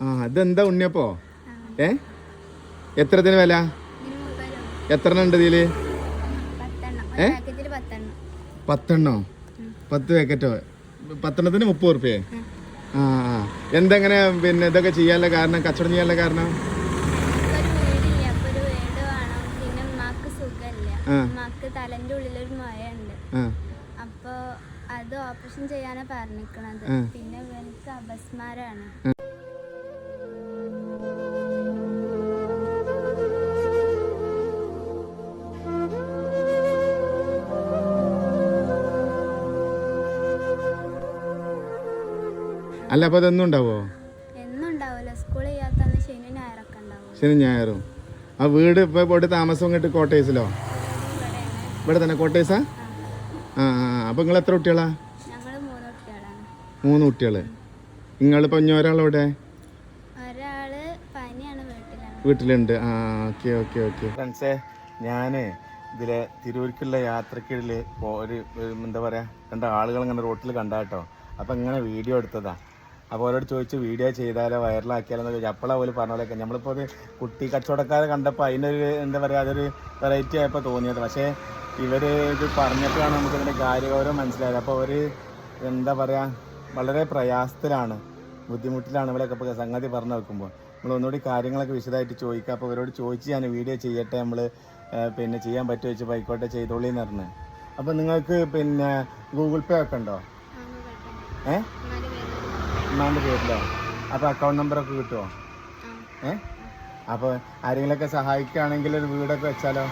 ആ ഇതെന്താ ഉണ്ണിയപ്പോ ഏ? എത്രത്തിന് വില? എത്ര ഉണ്ട് ഇതിൽ? ഏ? ഒരു പത്തെണ്ണം? പത്ത് പാക്കറ്റോ പത്തെണ്ണത്തിന് മുപ്പത് റുപ്യേ ആ ആ. എന്തെങ്ങനെ പിന്നെ ഇതൊക്കെ ചെയ്യാനുള്ള കാരണം കച്ചവടം ചെയ്യാനുള്ള കാരണം? ഒരു ഒരു ഉമ്മാക്ക്. തലന്റെ ഉള്ളിലൊരു മഴയുണ്ട് ആ. അപ്പൊ അത് ഓപ്പറേഷൻ ചെയ്യാനാ പറഞ്ഞിരിക്കണത് പിന്നെ ഇവനക്ക് അപസ്മാരാണ്. അല്ല അപ്പോൾ അതൊന്നും ഉണ്ടാവോ? ശനി ഞായറും. ആ വീട് ഇപ്പോൾ പോയിട്ട് താമസം ഇങ്ങോട്ട് കോട്ടേഴ്സിലോ ഇവിടെ തന്നെ കോട്ടേഴ്സാ ആ ആ അപ്പോൾ നിങ്ങൾ എത്ര കുട്ടികളാ? മൂന്ന് കുട്ടികൾ. കുട്ടികൾ നിങ്ങളിപ്പോൾ ഇനി ഒരാളെവിടെ ഒരാൾ വീട്ടിലാണ്. വീട്ടിലുണ്ട്. ആ ഓക്കെ ഓക്കെ ഓക്കെ. ഫ്രണ്ട്സേ ഞാൻ ഇതിലെ തിരൂർക്കുള്ള യാത്രക്കിടയിൽ ഒരു എന്താ പറയുക രണ്ട് ആളുകൾ ഇങ്ങനെ റോട്ടിൽ കണ്ടാട്ടോ. അപ്പോൾ ഇങ്ങനെ വീഡിയോ എടുത്തതാ. അപ്പോൾ അവരോട് ചോദിച്ചു വീഡിയോ ചെയ്താലോ? വൈറലാക്കിയാലോ? എന്ന് ചോദിച്ചു. അപ്പോഴാണ് പോലെ പറഞ്ഞ പോലെയൊക്കെ നമ്മളിപ്പോൾ ഒരു കുട്ടി കച്ചവടക്കാരെ കണ്ടപ്പോൾ അതിനൊരു എന്താ പറയുക അതൊരു വെറൈറ്റി ആയപ്പോൾ തോന്നിയത്. പക്ഷേ ഇവർ ഇത് പറഞ്ഞപ്പോഴാണ് നമുക്കിതിന്റെ കാര്യഗൗരവം മനസ്സിലായത്. അപ്പോൾ അവർ എന്താ പറയുക വളരെ പ്രയാസത്തിലാണ് ബുദ്ധിമുട്ടിലാണ് ഇവിടെയൊക്കെ ഇപ്പോൾ സംഗതി പറഞ്ഞു വെക്കുമ്പോൾ നമ്മൾ ഒന്നുകൂടി കാര്യങ്ങളൊക്കെ വിശദമായിട്ട് ചോദിക്കുക അപ്പോൾ ഇവരോട് ചോദിച്ച് ഞാൻ വീഡിയോ ചെയ്യട്ടെ നമ്മൾ പിന്നെ ചെയ്യാൻ പറ്റുമോ വെച്ച് ആയിക്കോട്ടെ ചെയ്തോളീന്ന് പറഞ്ഞു. അപ്പോൾ നിങ്ങൾക്ക് പിന്നെ ഗൂഗിൾ പേ ഒക്കെ ഉണ്ടോ? ഏ? ഉമ്മാന്റെ പേരിലോ? അപ്പോൾ അക്കൗണ്ട് നമ്പറൊക്കെ കിട്ടുമോ ഏ? അപ്പോൾ ആരെങ്കിലുമൊക്കെ സഹായിക്കുകയാണെങ്കിൽ ഒരു വീടൊക്കെ വെച്ചാലോ?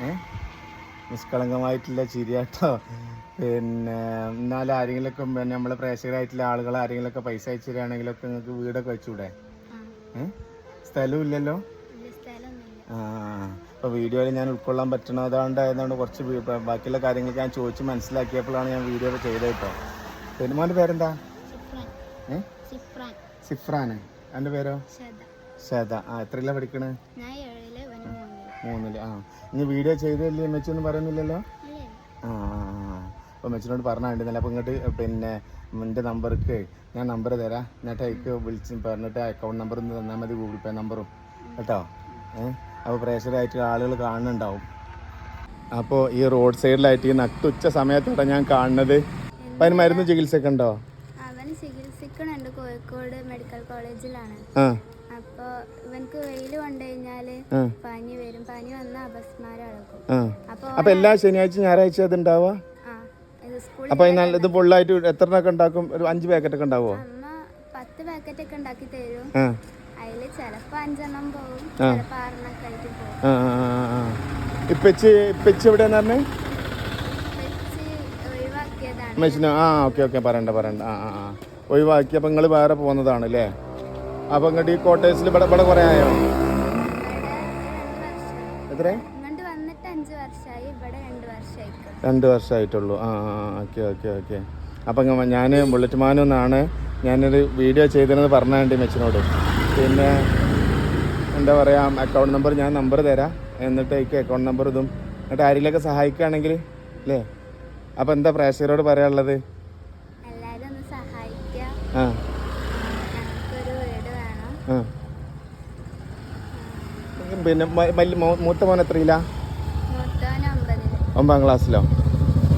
ഏ? നിഷ്കളങ്കമായിട്ടുള്ള ചിരിയാട്ടോ. പിന്നെ എന്നാലും ആരെങ്കിലൊക്കെ പിന്നെ നമ്മളെ പ്രേക്ഷകരായിട്ടുള്ള ആളുകൾ ആരെങ്കിലുമൊക്കെ പൈസ അയച്ചു തരികയാണെങ്കിലൊക്കെ നിങ്ങൾക്ക് വീടൊക്കെ വെച്ചൂടെ? ഏ? സ്ഥലവും ഇല്ലല്ലോ ആ അപ്പോൾ വീഡിയോയിൽ ഞാൻ ഉൾക്കൊള്ളാൻ പറ്റണതാണ്ടായതുകൊണ്ട് അതുകൊണ്ട് വീ- കുറച്ച് ബാക്കിയുള്ള കാര്യങ്ങളൊക്കെ ഞാൻ ചോദിച്ച് മനസ്സിലാക്കിയപ്പോഴാണ് ഞാൻ വീഡിയോ ചെയ്തത് കേട്ടോ. പിന്നെ പേരെന്താ? സിഫ്രാന്. എന്റെ പേരോ? ശ്വേത. ആ എത്രയിലാണ് പഠിക്കണേ? മൂന്നിൽ. ആ ഇനി വീഡിയോ ചെയ്തല്ലേ മെച്ചൊന്നും പറയുന്നില്ലല്ലോ? ആ അപ്പോൾ മെച്ചിനോട് പറഞ്ഞിട്ടുണ്ടല്ല അപ്പോൾ ഇങ്ങോട്ട് പിന്നെ എന്റെ നമ്പർക്ക് ഞാൻ നമ്പർ തരാം. എന്നിട്ട് അയക്ക് വിളിച്ച് പറഞ്ഞിട്ട് അക്കൗണ്ട് നമ്പർ ഒന്ന് തന്നാൽ മതി ഗൂഗിൾ പേ നമ്പറും. കേട്ടോ? ഏഹ് അപ്പോൾ പ്രേഷറായിട്ട് ആളുകൾ കാണുന്നുണ്ടാവും. അപ്പോൾ ഈ റോഡ് സൈഡിലായിട്ട് ഈ നട്ടുച്ച സമയത്തോടെ ഞാൻ കാണുന്നത്. അപ്പം അതിന് മരുന്ന് ചികിത്സയൊക്കെ ഉണ്ടോ? ചികിത്സിക്കണുണ്ട് കോഴിക്കോട് മെഡിക്കൽ കോളേജിലാണ്. അപ്പൊ ഇവനക്ക് വെയിൽ കൊണ്ടു കഴിഞ്ഞാൽ. പനി വരും. പനി വന്ന അപസ്മാരം അളക്കും ആ. അപ്പൊ എല്ലാ ശനിയാഴ്ച ഞായറാഴ്ച അത് ഉണ്ടാവുക അപ്പൊ ഇത് പൊള്ളായിട്ട് ഫുള്ളായിട്ട് എത്ര എണ്ണൊക്കെ ഉണ്ടാക്കും? ഒരു അഞ്ച് പാക്കറ്റൊക്കെ ഉണ്ടാവുമോ? അമ്മ പത്ത് പാക്കറ്റ് ഒക്കെ ഉണ്ടാക്കി തരും. അതിൽ ചിലപ്പോ അഞ്ചെണ്ണം പോകും ചിലപ്പോ ആറെണ്ണൊക്കെ ആയിട്ട് പോകും ഇപ്പച്ചി ഇപ്പച്ചി എവിടെയാന്ന് പറഞ്ഞേ? മെച്ചിന് ആ ഓക്കെ ഓക്കെ. പറയണ്ട പറയണ്ട. ആ ആ ആ. ഒഴിവാക്കി. അപ്പം നിങ്ങൾ വേറെ പോകുന്നതാണ് അല്ലേ അപ്പം ഇങ്ങോട്ട് ഈ കോട്ടേഴ്സിൽ ഇവിടെ ഇവിടെ കുറേ ആയോ? രണ്ട് എത്ര വർഷമായിട്ടുള്ളൂ ആ ആ ഓക്കെ ഓക്കെ ഓക്കെ. അപ്പം ഞാൻ ബുള്ളറ്റ് മാനു എന്നാണ് ഞാനൊരു വീഡിയോ ചെയ്തതെന്ന് പറഞ്ഞാണ്ട് മെച്ചിനോട്. പിന്നെ എന്താ പറയുക അക്കൗണ്ട് നമ്പർ ഞാൻ നമ്പർ തരാം. എന്നിട്ട് എനിക്ക് അക്കൗണ്ട് നമ്പർ ഇതും എന്നിട്ട് ആരെങ്കിലൊക്കെ സഹായിക്കുകയാണെങ്കിൽ അല്ലേ അപ്പോൾ എന്താ പ്രേക്ഷകരോട് പറയാനുള്ളത് എല്ലാരും ഒന്ന് സഹായിക്കുക ആ ഞങ്ങൾക്കൊരു വീട് വേണം ആ പിന്നെ വലിയ മൂത്ത മോൻ എത്രയില്ല ഒമ്പതാം ക്ലാസ്സിലോ?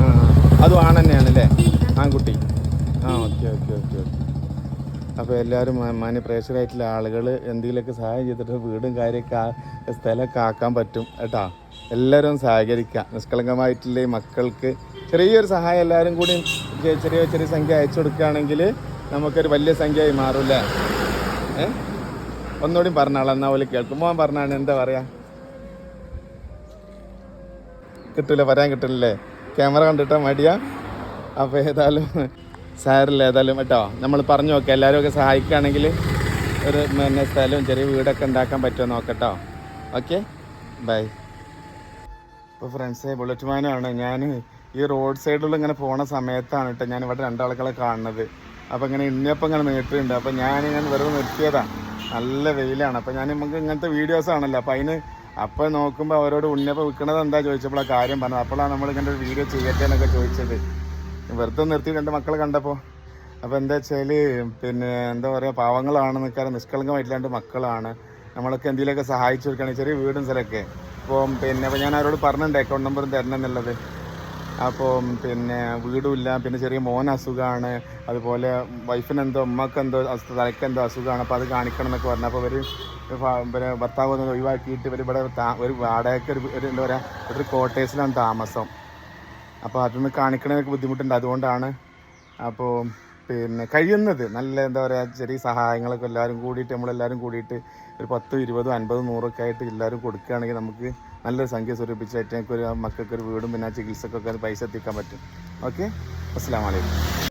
ആ. അതും ആണ് തന്നെയാണ് അല്ലേ ആൺകുട്ടി. ആ ഓക്കെ ഓക്കെ ഓക്കെ ഓക്കെ. അപ്പോൾ എല്ലാവരും മാന്യ പ്രേക്ഷകരായിട്ടുള്ള ആളുകൾ എന്തെങ്കിലുമൊക്കെ സഹായം ചെയ്തിട്ട് വീടും കാര്യമൊക്കെ സ്ഥലമൊക്കെ ആക്കാൻ പറ്റും കേട്ടോ? എല്ലാവരും സഹകരിക്കുക. നിഷ്കളങ്കമായിട്ടുള്ള ഈ മക്കൾക്ക് ചെറിയൊരു സഹായം എല്ലാവരും കൂടി ചെറിയ ചെറിയ സംഖ്യ അയച്ചു കൊടുക്കുകയാണെങ്കിൽ നമുക്കൊരു വലിയ സംഖ്യയായി മാറൂല്ലേ? ഏ? ഒന്നുകൂടി പറഞ്ഞാളാ എന്നാൽ പോലെ കേൾക്കും. മോൻ പറഞ്ഞാണ് എന്താ പറയാ? കിട്ടില്ല പറയാൻ കിട്ടില്ലേ ക്യാമറ കണ്ടിട്ടാ മടിയാ? അപ്പോൾ ഏതായാലും സാരില്ല ഏതായാലും കേട്ടോ. നമ്മൾ പറഞ്ഞു നോക്കാം എല്ലാവരും ഒക്കെ സഹായിക്കുകയാണെങ്കിൽ ഒരു പിന്നെ സ്ഥലവും ചെറിയ വീടൊക്കെ ഉണ്ടാക്കാൻ പറ്റുമോ നോക്കട്ടോ ഓക്കെ? ബൈ. ഇപ്പോൾ ഫ്രണ്ട്സേ ബുള്ളറ്റ് മാനാണ് ഞാൻ ഈ റോഡ് സൈഡിൽ ഇങ്ങനെ പോണ സമയത്താണ് കേട്ടോ ഞാൻ ഇവിടെ രണ്ടാളുകളെ കാണുന്നത്. അപ്പോൾ ഇങ്ങനെ ഇന്നപ്പം ഇങ്ങനെ നീട്ടിയിട്ടുണ്ട് അപ്പോൾ ഞാൻ വെറുതെ നിർത്തിയതാണ് നല്ല വെയിലാണ്. അപ്പോൾ ഞാൻ നമുക്ക് ഇങ്ങനത്തെ വീഡിയോസ് ആണല്ലോ. അപ്പോൾ അതിന് അപ്പോൾ നോക്കുമ്പോൾ അവരോട് ഉണ്ണിയപ്പം വിൽക്കണത് എന്താ ചോദിച്ചപ്പോൾ ആ കാര്യം പറഞ്ഞത്. അപ്പോഴാണ് നമ്മൾ ഇങ്ങനെ ഒരു വീഡിയോ ചെയ്യട്ടെ എന്നൊക്കെ ചോദിച്ചത്. വെറുതെ നിർത്തി രണ്ട് മക്കൾ കണ്ടപ്പോൾ അപ്പോൾ എന്താ വെച്ചാൽ പിന്നെ എന്താ പറയുക പാവങ്ങളാണ് നിൽക്കാറ് നിഷ്കളങ്കമായിട്ടില്ലാണ്ട് മക്കളാണ്. നമ്മളൊക്കെ എന്തെങ്കിലുമൊക്കെ സഹായിച്ചു കൊടുക്കുകയാണെങ്കിൽ ചെറിയ വീടും സ്ഥലമൊക്കെ. അപ്പോൾ പിന്നെ അപ്പോൾ ഞാൻ അവരോട് പറഞ്ഞിട്ടുണ്ട് അക്കൗണ്ട് നമ്പർ തരണം എന്നുള്ളത്. അപ്പോൾ പിന്നെ വീടുമില്ല. പിന്നെ ചെറിയ മോൻ അസുഖമാണ് അതുപോലെ വൈഫിനെന്തോ ഉമ്മക്കെന്തോ തലക്കെന്തോ അസുഖമാണ് അപ്പോൾ അത് കാണിക്കണം എന്നൊക്കെ പറഞ്ഞു അപ്പോൾ ഇവർ പിന്നെ ഭർത്താവ് ഒന്ന് ഒഴിവാക്കിയിട്ട് ഇവർ ഇവിടെ ഒരു വാടകയ്ക്ക് ഒരു ഒരു എന്താ പറയുക ഒരു കോട്ടേഴ്സിലാണ് താമസം. അപ്പോൾ അതൊന്ന് കാണിക്കണതൊക്കെ ബുദ്ധിമുട്ടുണ്ട്. അതുകൊണ്ടാണ്. അപ്പോൾ പിന്നെ കഴിയുന്നത്. നല്ല എന്താ പറയുക ചെറിയ സഹായങ്ങളൊക്കെ എല്ലാവരും കൂടിയിട്ട് നമ്മളെല്ലാവരും കൂടിയിട്ട് ഒരു പത്തും ഇരുപതും അൻപതും നൂറൊക്കെ ആയിട്ട് എല്ലാവരും കൊടുക്കുകയാണെങ്കിൽ നമുക്ക് നല്ലൊരു സംഖ്യ സ്വരൂപിച്ചായിട്ട് ഒരു മക്കൾക്ക് ഒരു വീടും പിന്നെ ചികിത്സക്കൊക്കെ പൈസ എത്തിക്കാൻ പറ്റും. ഓക്കെ? അസ്സാം വലൈക്കും